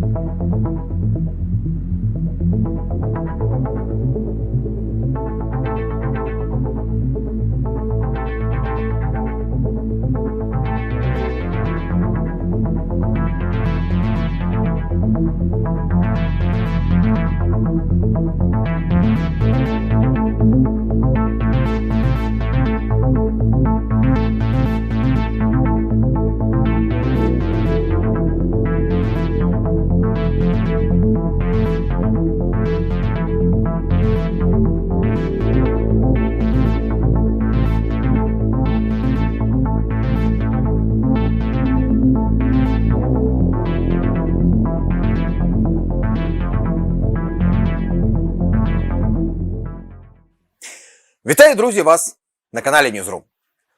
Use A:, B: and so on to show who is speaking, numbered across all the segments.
A: Thank you. Вітаю, друзі, вас на каналі Newsroom.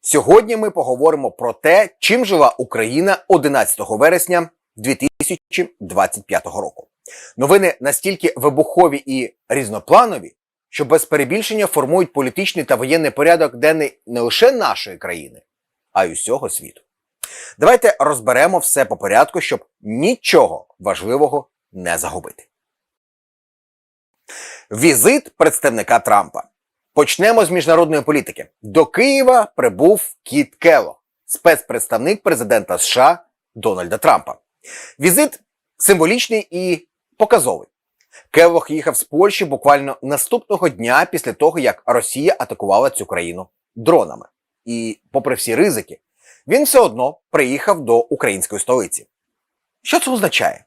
A: Сьогодні ми поговоримо про те, чим жила Україна 11 вересня 2025 року. Новини настільки вибухові і різнопланові, що без перебільшення формують політичний та воєнний порядок денний не лише нашої країни, а й усього світу. Давайте розберемо все по порядку, щоб нічого важливого не загубити. Візит представника Трампа. Почнемо з міжнародної політики. До Києва прибув Кіт Кело, спецпредставник президента США Дональда Трампа. Візит символічний і показовий. Келлох їхав з Польщі буквально наступного дня після того, як Росія атакувала цю країну дронами. І, попри всі ризики, він все одно приїхав до української столиці. Що це означає?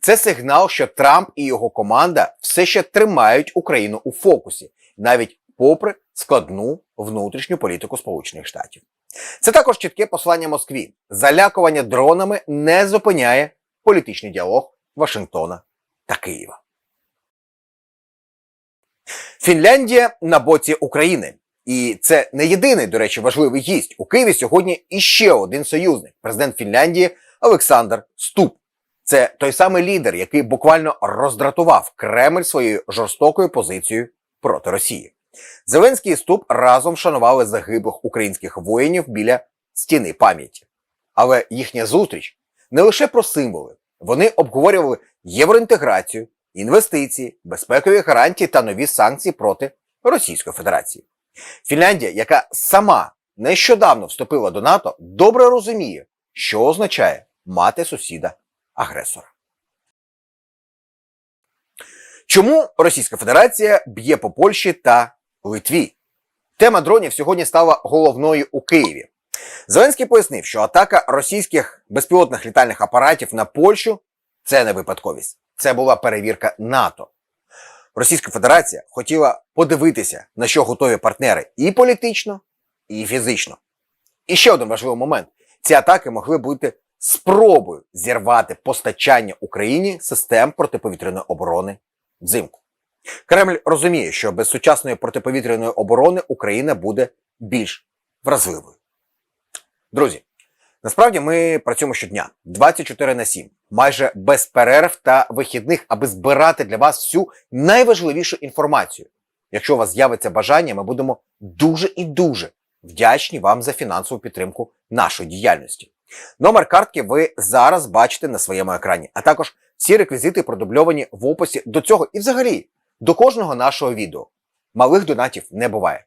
A: Це сигнал, що Трамп і його команда все ще тримають Україну у фокусі, навіть попри складну внутрішню політику Сполучених Штатів. Це також чітке послання Москві. Залякування дронами не зупиняє політичний діалог Вашингтона та Києва. Фінляндія на боці України. І це не єдиний, до речі, важливий гість. У Києві сьогодні іще один союзник, президент Фінляндії Олександр Ступ. Це той самий лідер, який буквально роздратував Кремль своєю жорстокою позицією проти Росії. Зеленський і Ступ разом шанували загиблих українських воїнів біля стіни пам'яті. Але їхня зустріч не лише про символи. Вони обговорювали євроінтеграцію, інвестиції, безпекові гарантії та нові санкції проти Російської Федерації. Фінляндія, яка сама нещодавно вступила до НАТО, добре розуміє, що означає мати сусіда агресора. Чому Російська Федерація б'є по Польщі та Литві? Тема дронів сьогодні стала головною у Києві. Зеленський пояснив, що атака російських безпілотних літальних апаратів на Польщу це не випадковість, це була перевірка НАТО. Російська Федерація хотіла подивитися, на що готові партнери і політично, і фізично. І ще один важливий момент: ці атаки могли бути спробою зірвати постачання Україні систем протиповітряної оборони взимку. Кремль розуміє, що без сучасної протиповітряної оборони Україна буде більш вразливою. Друзі, насправді ми працюємо щодня 24 на 7, майже без перерв та вихідних, аби збирати для вас всю найважливішу інформацію. Якщо у вас з'явиться бажання, ми будемо дуже і дуже вдячні вам за фінансову підтримку нашої діяльності. Номер картки ви зараз бачите на своєму екрані, а також всі реквізити продубльовані в описі до цього і взагалі до кожного нашого відео. Малих донатів не буває.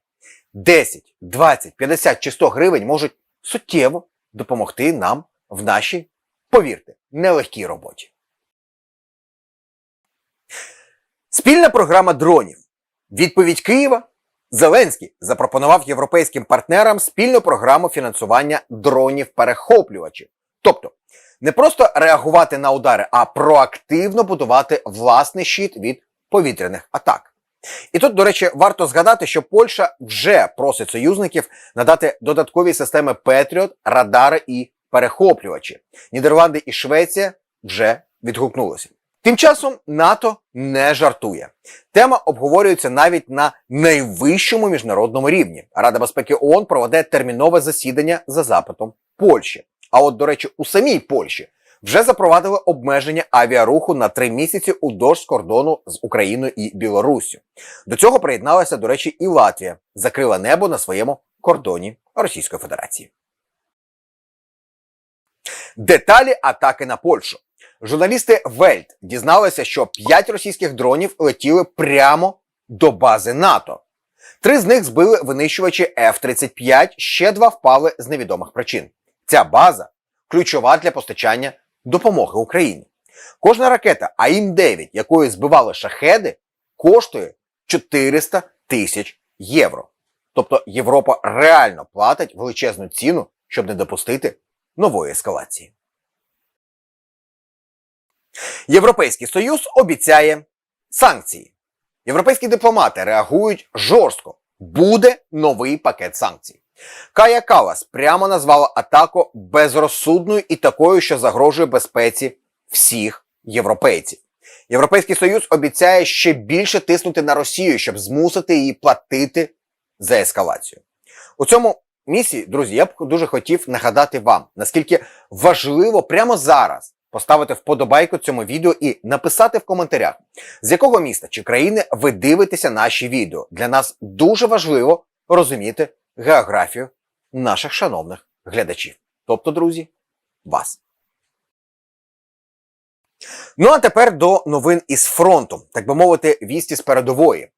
A: 10, 20, 50 чи 100 гривень можуть суттєво допомогти нам в нашій, повірте, нелегкій роботі. Спільна програма дронів. Відповідь Києва. Зеленський запропонував європейським партнерам спільну програму фінансування дронів-перехоплювачів. Тобто не просто реагувати на удари, а проактивно будувати власний щит від повітряних атак. І тут, до речі, варто згадати, що Польща вже просить союзників надати додаткові системи Петріот, радари і перехоплювачі. Нідерланди і Швеція вже відгукнулися. Тим часом НАТО не жартує. Тема обговорюється навіть на найвищому міжнародному рівні. Рада безпеки ООН проведе термінове засідання за запитом Польщі. А от, до речі, у самій Польщі вже запровадили обмеження авіаруху на три місяці удовж кордону з Україною і Білоруссю. До цього приєдналася, до речі, і Латвія, закрила небо на своєму кордоні Російської Федерації. Деталі атаки на Польщу. Журналісти Вельт дізналися, що 5 російських дронів летіли прямо до бази НАТО. Три з них збили винищувачі F-35, ще два впали з невідомих причин. Ця база ключова для постачання допомоги Україні. Кожна ракета АІМ-9, якою збивали шахеди, коштує 400 тисяч євро. Тобто Європа реально платить величезну ціну, щоб не допустити нової ескалації. Європейський Союз обіцяє санкції. Європейські дипломати реагують жорстко. Буде новий пакет санкцій. Кая Калас прямо назвала атаку безрозсудною і такою, що загрожує безпеці всіх європейців. Європейський Союз обіцяє ще більше тиснути на Росію, щоб змусити її платити за ескалацію. У цьому місії, друзі, я б дуже хотів нагадати вам, наскільки важливо прямо зараз поставити вподобайку цьому відео і написати в коментарях, з якого міста чи країни ви дивитеся наші відео. Для нас дуже важливо розуміти географію наших шановних глядачів. Тобто, друзі, вас. Ну а тепер до новин із фронту, так би мовити, вісті з передової.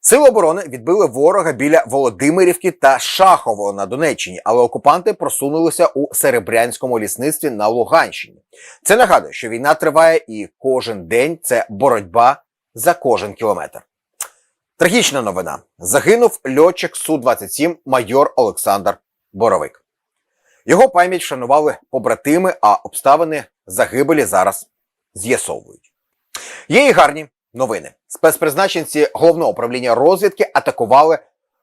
A: Сили оборони відбили ворога біля Володимирівки та Шахово на Донеччині, але окупанти просунулися у Серебрянському лісництві на Луганщині. Це нагадує, що війна триває і кожен день це боротьба за кожен кілометр. Трагічна новина: загинув льотчик Су-27 майор Олександр Боровик. Його пам'ять вшанували побратими, а обставини загибелі зараз з'ясовують. Є і гарні новини. Спецпризначенці головного управління розвідки атакували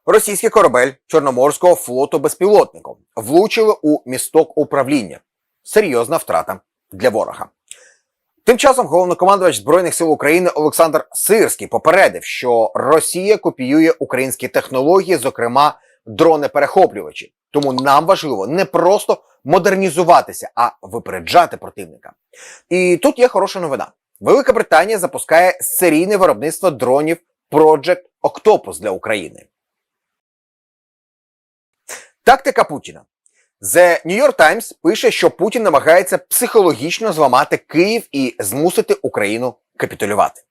A: російський корабель Чорноморського флоту безпілотником, влучили у місток управління. Серйозна втрата для ворога. Тим часом головнокомандувач Збройних сил України Олександр Сирський попередив, що Росія копіює українські технології, зокрема дрони-перехоплювачі. Тому нам важливо не просто модернізуватися, а випереджати противника. І тут є хороша новина. Велика Британія запускає серійне виробництво дронів Project Octopus для України. Тактика Путіна. The New York Times пише, що Путін намагається психологічно зламати Київ і змусити Україну капітулювати.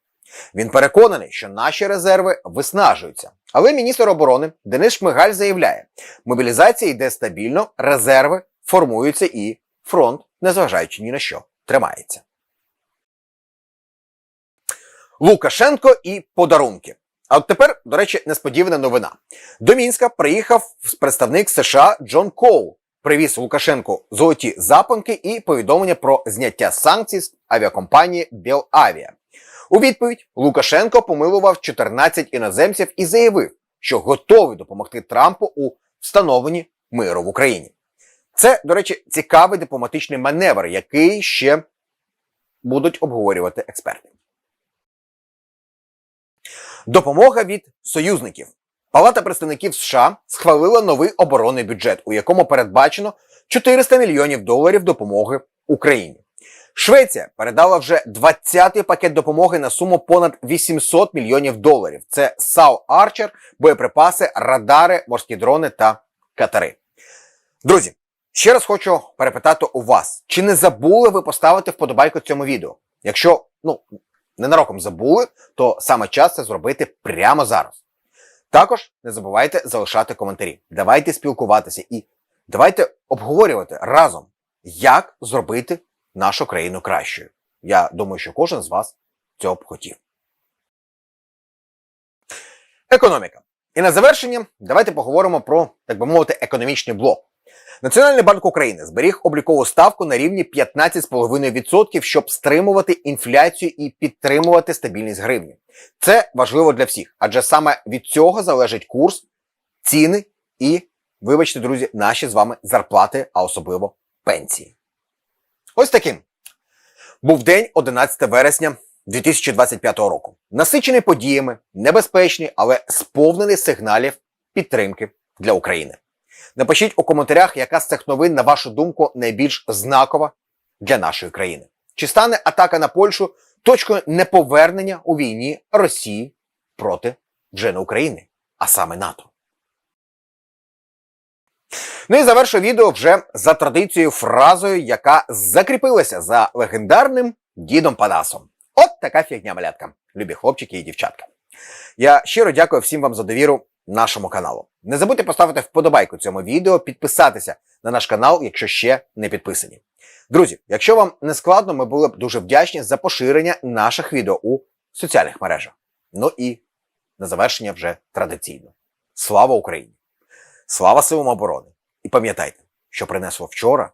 A: Він переконаний, що наші резерви виснажуються. Але міністр оборони Денис Шмигаль заявляє, мобілізація йде стабільно, резерви формуються і фронт, незважаючи ні на що, тримається. Лукашенко і подарунки. А от тепер, до речі, несподівана новина. До Мінська приїхав представник США Джон Коул. Привіз Лукашенку золоті запанки і повідомлення про зняття санкцій з авіакомпанії Белавіа. У відповідь Лукашенко помилував 14 іноземців і заявив, що готовий допомогти Трампу у встановленні миру в Україні. Це, до речі, цікавий дипломатичний маневр, який ще будуть обговорювати експерти. Допомога від союзників. Палата представників США схвалила новий оборонний бюджет, у якому передбачено 400 мільйонів доларів допомоги Україні. Швеція передала вже 20-й пакет допомоги на суму понад 800 мільйонів доларів. Це САУ Арчер, боєприпаси, радари, морські дрони та катери. Друзі, ще раз хочу перепитати у вас, чи не забули ви поставити вподобайку цьому відео? Якщо ну ненароком забули, то саме час це зробити прямо зараз. Також не забувайте залишати коментарі. Давайте спілкуватися і давайте обговорювати разом, як зробити нашу країну кращою. Я думаю, що кожен з вас цього б хотів. Економіка. І на завершення давайте поговоримо про, так би мовити, економічний блок. Національний банк України зберіг облікову ставку на рівні 15,5%, щоб стримувати інфляцію і підтримувати стабільність гривні. Це важливо для всіх, адже саме від цього залежить курс, ціни і, вибачте, друзі, наші з вами зарплати, а особливо пенсії. Ось таким був день 11 вересня 2025 року. Насичений подіями, небезпечний, але сповнений сигналів підтримки для України. Напишіть у коментарях, яка з цих новин, на вашу думку, найбільш знакова для нашої країни. Чи стане атака на Польщу точкою неповернення у війні Росії проти вже не України, а саме НАТО? Ну і завершу відео вже за традицією фразою, яка закріпилася за легендарним дідом Панасом. От така фігня малятка, любі хлопчики і дівчатка. Я щиро дякую всім вам за довіру нашому каналу. Не забудьте поставити вподобайку цьому відео, підписатися на наш канал, якщо ще не підписані. Друзі, якщо вам не складно, ми були б дуже вдячні за поширення наших відео у соціальних мережах. Ну і на завершення вже традиційно. Слава Україні! Слава силам оборони! І пам'ятайте, що принесло вчора.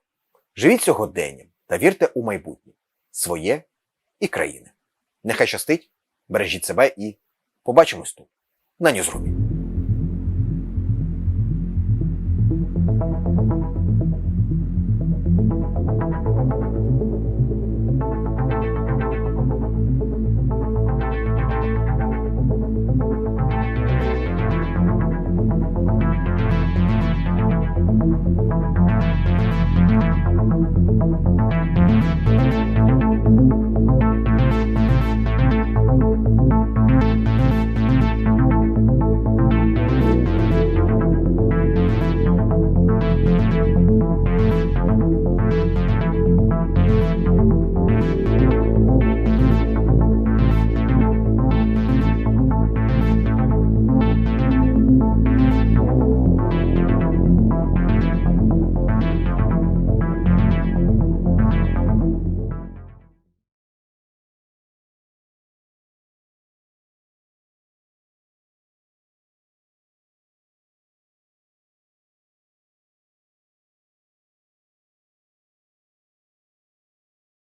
A: Живіть сьогоденням та вірте у майбутнє своє і країни. Нехай щастить, бережіть себе і Побачимось тут на Ньюзрумі. Thank you.